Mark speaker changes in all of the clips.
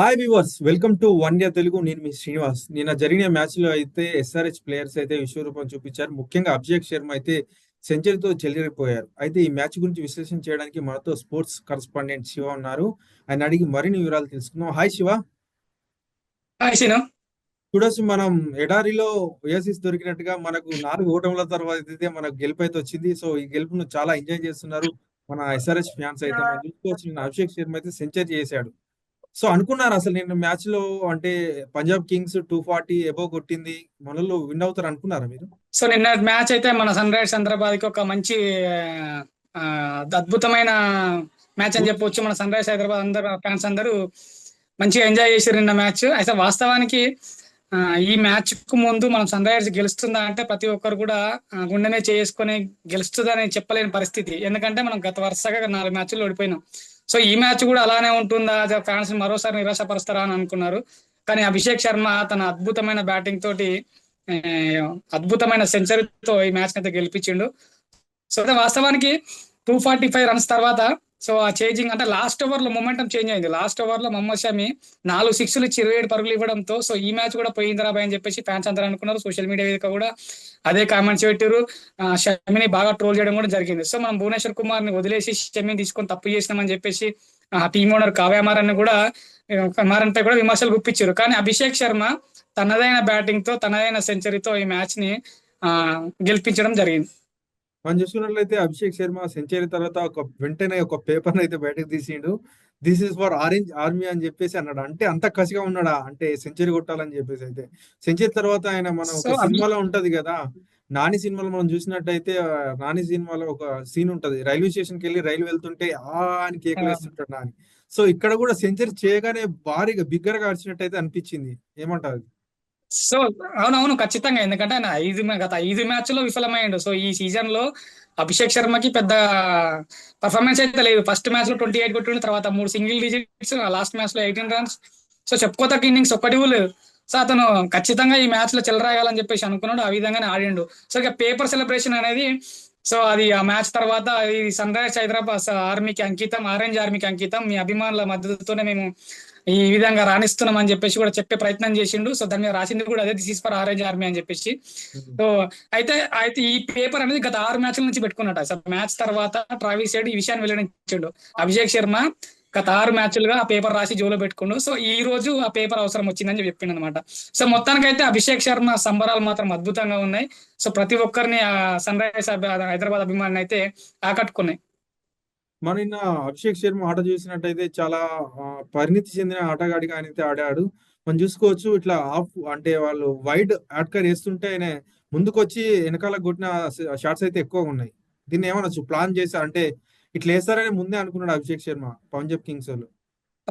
Speaker 1: Hi viewers welcome to one day Telugu నేను మీ శ్రీనివాస్. నిన్న జరిగిన మ్యాచ్లో అయితే ఎస్ఆర్హెచ్ ప్లేయర్స్ అయితే విశ్వరూపం చూపించారు. ముఖ్యంగా అభిషేక్ శర్మ అయితే సెంచరీతో చెలరేగిపోయారు. అయితే ఈ మ్యాచ్ గురించి విశ్లేషణ చేయడానికి మనతో స్పోర్ట్స్ కరస్పాండెంట్ శివ ఉన్నారు. ఆయన అడిగి మరిన్ని వివరాలు తెలుసుకుందాం. హాయ్ శివ.
Speaker 2: హాయ్ సీను
Speaker 1: చూడొచ్చు మనం ఎడారిలో ఓయాసిస్ దొరికినట్టుగా మనకు నాలుగు ఓటముల తర్వాత అయితే మనకు గెలుపు అయితే వచ్చింది. సో ఈ గెలుపును చాలా ఎంజాయ్ చేస్తున్నారు మన ఎస్ఆర్హెచ్ ఫ్యాన్స్ అయితే. మనం చూసుకోవచ్చు నిన్న అభిషేక్ శర్మ అయితే సెంచరీ చేశాడు. సో అనుకున్నారు అసలు నిన్న మ్యాచ్లో అంటే Punjab kings two forty above కొట్టింది మనలో విన్ అవుతారు అనుకున్నారా మీరు?
Speaker 2: సో నిన్న మ్యాచ్ అయితే మన సన్ రైజర్స్ హైదరాబాద్కి ఒక మంచి అద్భుతమైన మ్యాచ్ అని చెప్పొచ్చు. మన సన్ రైజర్స్ హైదరాబాద్ అందరు ఫ్యాన్స్ అందరూ మంచిగా ఎంజాయ్ చేశారు నిన్న మ్యాచ్. అయితే వాస్తవానికి ఈ మ్యాచ్కు ముందు మనం సన్ రైజర్స్ గెలుస్తుందా అంటే ప్రతి ఒక్కరు కూడా గుండెనే చేసుకొని గెలుస్తుందని చెప్పలేని పరిస్థితి. ఎందుకంటే మనం గత వరుసగా నాలుగు మ్యాచ్లు ఓడిపోయినాం. సో ఈ మ్యాచ్ కూడా అలానే ఉంటుందా? ఫ్యాన్స్ మరోసారి నిరాశపరుస్తారా అని అనుకున్నారు. కానీ అభిషేక్ శర్మ తన అద్భుతమైన బ్యాటింగ్ తోటి అద్భుతమైన సెంచరీతో ఈ మ్యాచ్ అయితే గెలిపించిండు. సో వాస్తవానికి టూ ఫార్టీ ఫైవ్ రన్స్ తర్వాత సో ఆ చేంజింగ్ అంటే లాస్ట్ ఓవర్లో మొమెంటం చేంజ్ అయింది. లాస్ట్ ఓవర్లో మొహమ్మద్ షమి నాలుగు సిక్స్లు ఇచ్చి ఇరవై ఏడు పరుగులు ఇవ్వడంతో సో ఈ మ్యాచ్ కూడా పోయింది బాయ్ అని చెప్పేసి ఫ్యాన్స్ అందరూ అనుకున్నారు. సోషల్ మీడియా వేదిక కూడా అదే కామెంట్స్ పెట్టారు షమిని బాగా ట్రోల్ చేయడం కూడా జరిగింది. సో మనం భువనేశ్వర్ కుమార్ని వదిలేసి షమిని తీసుకొని తప్పు చేసినామని చెప్పేసి ఆ టీమ్ ఓనర్ కావ్యామారాన్ని కూడా మారన్ పై కూడా విమర్శలు గుప్పించారు కానీ అభిషేక్ శర్మ తనదైన బ్యాటింగ్తో తనదైన సెంచరీతో ఈ మ్యాచ్ని ఆ గెలిపించడం జరిగింది.
Speaker 1: మనం చూసుకున్నట్లయితే అభిషేక్ శర్మ సెంచరీ తర్వాత ఒక వెంటనే ఒక పేపర్ అయితే బయటకు తీసిండు. This is for orange army అని చెప్పేసి అన్నాడు. అంటే అంత కసిగా ఉన్నాడా? అంటే సెంచరీ కొట్టాలని చెప్పేసి అయితే. సెంచరీ తర్వాత ఆయన మన ఒక సినిమాలో ఉంటది కదా? నాని సినిమాలో మనం చూసినట్టయితే నాని సినిమాలో ఒక సీన్ ఉంటది. రైల్వే స్టేషన్కి వెళ్ళి రైలు వెళ్తుంటే ఆ అని కేకలు వేస్తుంటాడు నాని. సో ఇక్కడ కూడా సెంచరీ చేయగానే భారీగా బిగ్గరగా అరిచినట్టయితే అనిపించింది. ఏమంటారు
Speaker 2: సో అవునవును ఖచ్చితంగా. ఎందుకంటే ఆయన ఐదు గత ఐదు మ్యాచ్లో విఫలమైండు సో ఈ సీజన్లో అభిషేక్ శర్మకి పెద్ద పర్ఫార్మెన్స్ అయితే లేదు. ఫస్ట్ మ్యాచ్లో ట్వంటీ ఎయిట్ కొట్టిండు తర్వాత మూడు సింగిల్ డిజిట్స్ లాస్ట్ మ్యాచ్లో ఎయిటీన్ రన్స్. సో చెప్పుకోతక్క ఇన్నింగ్స్ ఒక్కటి కూడా సో అతను ఖచ్చితంగా ఈ మ్యాచ్లో చెలరాయాలని చెప్పేసి అనుకున్నాడు ఆ విధంగానే ఆడిండు. సో ఇక పేపర్ సెలబ్రేషన్ అనేది సో అది ఆ మ్యాచ్ తర్వాత ఈ సన్ రైజర్స్ హైదరాబాద్ ఆర్మీకి అంకితం ఆరెంజ్ ఆర్మీకి అంకితం మీ అభిమానుల మద్దతుతోనే మేము ఈ విధంగా రాణిస్తున్నాం అని చెప్పేసి కూడా చెప్పే ప్రయత్నం చేసిండు. సో దాని మీద రాసింది కూడా అదే దిస్ ఫర్ ఆరెంజ్ ఆర్మీ అని చెప్పేసి. సో అయితే అయితే ఈ పేపర్ అనేది గత ఆరు మ్యాచ్ల నుంచి పెట్టుకున్నట్టు. అసలు మ్యాచ్ తర్వాత ట్రావిస్ సైడ్ ఈ విషయాన్ని వెల్లడించాడు. అభిషేక్ శర్మ గత ఆరు మ్యాచ్లుగా ఆ పేపర్ రాసి జోలో పెట్టుకుండు. సో ఈ రోజు ఆ పేపర్ అవసరం వచ్చిందని చెప్పి చెప్పిండు అనమాట సో మొత్తానికైతే అభిషేక్ శర్మ సంబరాలు మాత్రం అద్భుతంగా ఉన్నాయి. సో ప్రతి ఒక్కరిని ఆ సన్ రైజర్స్ హైదరాబాద్ అభిమానులు అయితే ఆకట్టుకున్నాయి.
Speaker 1: మన నిన్న అభిషేక్ శర్మ ఆట చూసినట్టయితే చాలా పరిణితి చెందిన ఆటగాడిగా ఆయన అయితే ఆడాడు. మనం చూసుకోవచ్చు ఇట్లా ఆఫ్ అంటే వాళ్ళు వైడ్ యాడ్కర్ వేస్తుంటే ఆయన ముందుకొచ్చి వెనకాల కొట్టిన షాట్స్ అయితే ఎక్కువగా ఉన్నాయి. దీన్ని ఏమనొచ్చు? ప్లాన్ చేసి అంటే ఇట్లా వేస్తారని ముందే అనుకున్నాడు అభిషేక్ శర్మ పంజాబ్ కింగ్స్ వాళ్ళు.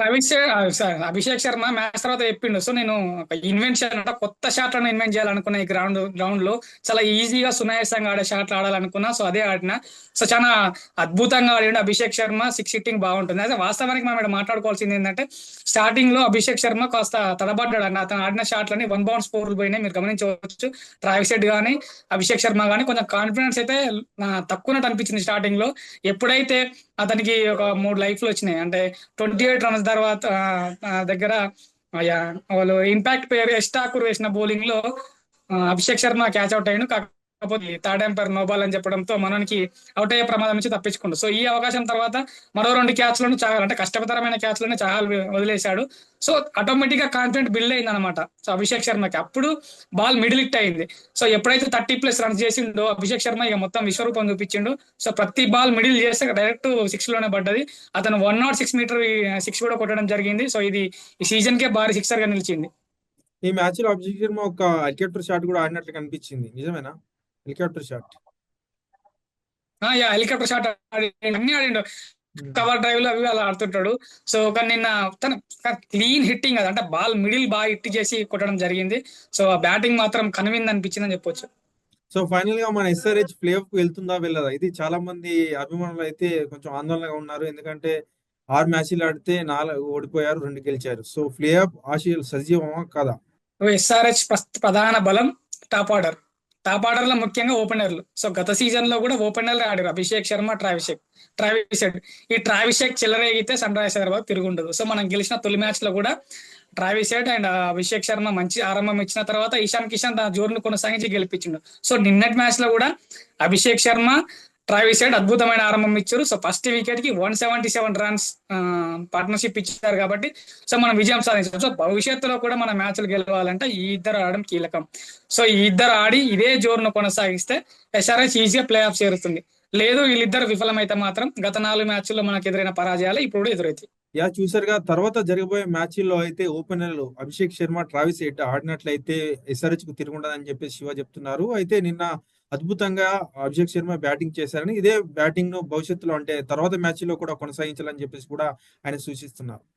Speaker 2: అభిషేక్ శర్మ మ్యాచ్ తర్వాత చెప్పిండు. సో నేను ఒక ఇన్వెన్షన్ అంటే కొత్త షాట్లను ఇన్వెంట్ చేయాలనుకున్నా ఈ గ్రౌండ్ గ్రౌండ్లో చాలా ఈజీగా సునాయాసంగా ఆడే షాట్లు ఆడాలనుకున్నా. సో అదే ఆడిన. సో చాలా అద్భుతంగా ఆడిండు అభిషేక్ శర్మ. సిక్స్ సిట్టింగ్ బాగుంటుంది. అయితే వాస్తవానికి మనం ఇక్కడ మాట్లాడుకోవాల్సింది ఏంటంటే స్టార్టింగ్లో అభిషేక్ శర్మ కాస్త తడబడ్డాడు అతను ఆడిన షాట్లని వన్ బౌన్స్ స్కోర్ పోయినాయి. మీరు గమనించవచ్చు. ట్రావిస్ హెడ్ కానీ అభిషేక్ శర్మ కానీ కొంచెం కాన్ఫిడెన్స్ అయితే తక్కువనట్టు అనిపించింది స్టార్టింగ్లో. ఎప్పుడైతే అతనికి ఒక మూడు లైఫ్లు వచ్చినాయి అంటే ట్వంటీ ఎయిట్ రన్స్ తర్వాత ఆ, దగ్గర వాళ్ళు ఇంపాక్ట్ పేరు ఎస్టాకూర్ వేసిన బౌలింగ్లో అభిషేక్ శర్మ క్యాచ్ అవుట్ అయ్యాడు. కాకపోతే థర్డ్ ఎంపైర్ నోబాల్ అని చెప్పడంతో మనకి అవుట్ అయ్యే ప్రమాదం నుంచి తప్పించుకుండు. సో ఈ అవకాశం తర్వాత మరో రెండు క్యాచ్లను చాలా అంటే కష్టతరమైన క్యాచ్లను చాలా వదిలేశాడు. సో ఆటోమేటిక్గా కాన్ఫిడెంట్ బిల్డ్ అయింది అనమాట సో అభిషేక్ శర్మకి. అప్పుడు బాల్ మిడిల్ ఇట్ అయింది. సో ఎప్పుడైతే థర్టీ ప్లస్ రన్స్ చేసిండో అభిషేక్ శర్మ ఇక మొత్తం విశ్వరూపం చూపించిండు. సో ప్రతి బాల్ మిడిల్ చేస్తే డైరెక్ట్ సిక్స్లోనే పడ్డది. అతను one nought six meter six కూడా కొట్టడం జరిగింది. సో ఇది ఈ సీజన్ కే భారీ సిక్సర్గా నిలిచింది.
Speaker 1: ఈ మ్యాచ్లో అభిషేక్ శర్మ ఒక హెలికాప్టర్ షాట్ కూడా ఆడినట్లు కనిపించింది. నిజమేనా? Helicopter shot.
Speaker 2: ఆ, యా హెలికాప్టర్ షాట్ అన్ని ఆడిండు. కవర్ డ్రైవ్లో అవి అలా ఆడుతుంటాడు. సో కానీ నిన్న తన క్లీన్ హిట్టింగ్ అది అంటే బాల్ మిడిల్ బాగా హిట్ చేసి కొట్టడం జరిగింది. సో ఆ బ్యాటింగ్ మాత్రం కనువింది అనిపించింది అని చెప్పొచ్చు.
Speaker 1: సో ఫైనల్గా మన ఎస్ఆర్హెచ్ ప్లే ఆఫ్కు వెళ్తుందా వెళ్ళదా? ఇది చాలా మంది అభిమానులు అయితే కొంచెం ఆందోళనగా ఉన్నారు. ఎందుకంటే ఆరు మ్యాచ్లు ఆడితే నాలుగు ఓడిపోయారు రెండు గెలిచారు. సో ప్లే ఆఫ్ ఆశయాలు సజీవమా కాదా
Speaker 2: ఎస్ఆర్హెచ్ ప్రధాన బలం టాప్ ఆర్డర్. టాప్ ఆర్డర్లో ముఖ్యంగా ఓపెనర్లు. సో గత సీజన్లో కూడా ఓపెనర్లు ఆడారు. అభిషేక్ శర్మ ట్రావిషేక్ ట్రావిషేక్. ఈ ట్రావిషేక్ చిల్లరేగితే సన్ రైజర్స్ హైదరాబాద్ తిరుగుండదు. సో మనం గెలిచిన తొలి మ్యాచ్లో కూడా ట్రావిసెట్ అండ్ అభిషేక్ శర్మ మంచి ఆరంభం ఇచ్చిన తర్వాత ఇషాన్ కిషన్ తన జోరును కొనసాగించి గెలిపించిండు. సో నిన్నటి మ్యాచ్లో కూడా అభిషేక్ శర్మ ట్రావిస్ హెడ్ అద్భుతమైన ఆరంభం ఇచ్చారు. So first వికెట్కి one seventy seven runs partnership ఇచ్చారు కాబట్టి సో మనం విజయం సాధించాం. సో భవిష్యత్తులో కూడా మన మ్యాచ్లు గెలవాలంటే ఈ ఇద్దరు ఆడడం కీలకం. సో ఈ ఇద్దరు ఆడి ఇదే జోరును కొనసాగిస్తే ఎస్ఆర్ఎస్ ఈజీగా ప్లే ఆఫ్ చేరుతుంది. లేదు వీళ్ళిద్దరు విఫలమైతే మాత్రం గత నాలుగు మ్యాచ్ల్లో మనకు ఎదురైన పరాజయాలు ఇప్పుడు ఎదురైతే
Speaker 1: యా చూసారుగా తర్వాత జరగబోయే మ్యాచ్ల్లో అయితే ఓపెనర్లు అభిషేక్ శర్మ ట్రావిస్ ఎట్ ఆడినట్లయితే ఎస్ఆర్హెచ్కు తిరుగుండదని చెప్పేసి శివ చెప్తున్నారు. అయితే నిన్న అద్భుతంగా అభిషేక్ శర్మ బ్యాటింగ్ చేశారని ఇదే బ్యాటింగ్ను భవిష్యత్తులో అంటే తర్వాత మ్యాచ్లో కూడా కొనసాగించాలని చెప్పేసి కూడా ఆయన సూచిస్తున్నారు.